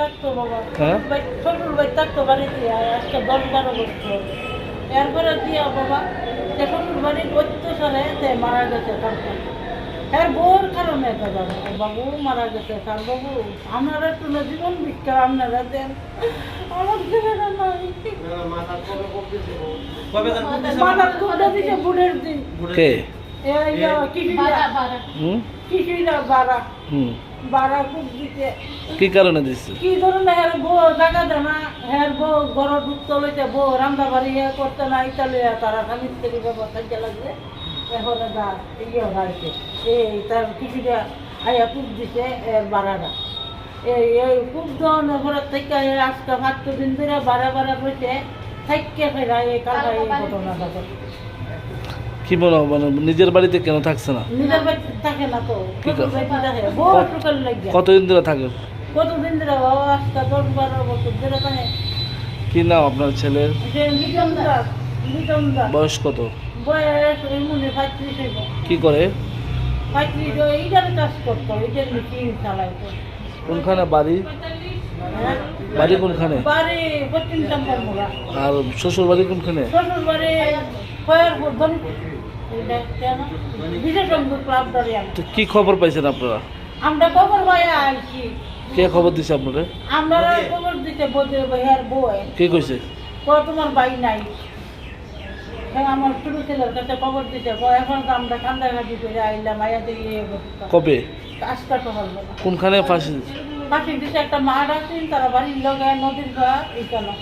থাকতো বাবা। হ্যাঁ? শ্বশুর ভাই থাকতো বাড়িতে আজকে দশ বারো বছর এরপরে দিয়া বাবা? যে শ্বশুর বাড়ির অত্যাচারে সে মারা গেছে তারপর এর বউর কারণে দাদা বাবু মারা গেছে তার বাবু। আপনারা একটু না জীবন ভিক্ষা আপনারা দেন। আমার দেবে নাই। মাথার কোনটা দিকে বুড়ের দিন। কে? কিছুটা হুম? কিছুটা বাড়া দিতে কি কারণে দিচ্ছে কি ধরুন হের বউ জায়গা না হের বউ ঘর ঢুকতে লইতে বউ রান্না বাড়ি ইয়ে করতে না ইতালে তারা খালি থেকে ব্যবস্থা লাগবে এখন দা ইয়ে হয়েছে। এই তার কিছুটা আয়া খুব দিছে এর বাড়াটা এই এই খুব ধরনের ঘরের থেকে আজকে ভাত দিন ধরে বাড়া বাড়া বসে থাইকে ফেরা এই কালটা এই ঘটনাটা ঘটে। কি মনে হয় মানে নিজের বাড়িতে কেন থাকছে না? নিজের বাড়ি থাকে না তো। কতদিন ধরে থাকে? কতদিন ধরে আজকে দশ বারো বছর ধরে থাকে। কি নাম আপনার নিগম বয়স কত? কি করে? কোনখানে? বাড়ি? হ্যাঁ? বাড়ি কোনখানে? আর শ্বশুর বাড়ি কোনখানে শ্বশুর বাড়ি তো কি খবর পাইছেন আপনারা? আমরা খবর ভাইয়া আইছি। কে খবর দিছে আপনারা আমরা খবর দিতে বোঝে ভাইয়ার বই। কে কইছে? কো তোমার বাই নাই। হ্যাঁ আমার ছোট ছেলের কাছে খবর দিতে এখন তো আমরা কান্দাকাটি করে আইলাম আইয়া দেখি কবে? কাজ কাটা হল কোনখানে ফাঁসি পাশে দিতে একটা মাঠ আছে তারা বাড়ির লগে নদীর ঘর এইখানে